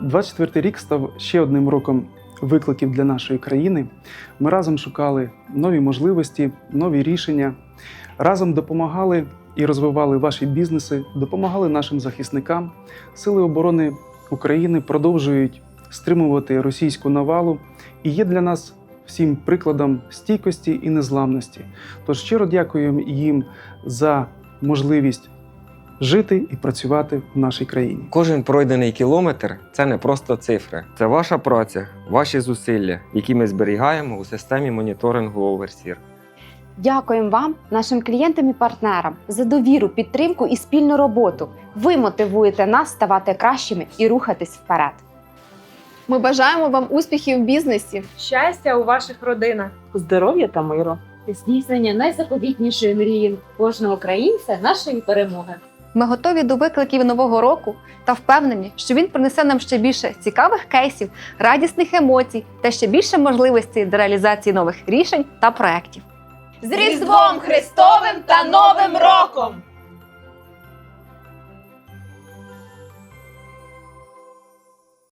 24 рік став ще одним роком викликів для нашої країни. Ми разом шукали нові можливості, нові рішення, разом допомагали і розвивали ваші бізнеси, допомагали нашим захисникам. Сили оборони України продовжують стримувати російську навалу і є для нас всім прикладом стійкості і незламності. Тож щиро дякуємо їм за можливість жити і працювати в нашій країні. Кожен пройдений кілометр це не просто цифри. Це ваша праця, ваші зусилля, які ми зберігаємо у системі моніторингу Оверсір. Дякуємо вам, нашим клієнтам і партнерам, за довіру, підтримку і спільну роботу. Ви мотивуєте нас ставати кращими і рухатись вперед. Ми бажаємо вам успіхів в бізнесі. щастя у ваших родинах. здоров'я та миру. здійснення найзаповітнішої мрії кожного українця нашої перемоги. Ми готові до викликів нового року та впевнені, що він принесе нам ще більше цікавих кейсів, радісних емоцій та ще більше можливостей для реалізації нових рішень та проєктів. З Різдвом Христовим та Новим роком!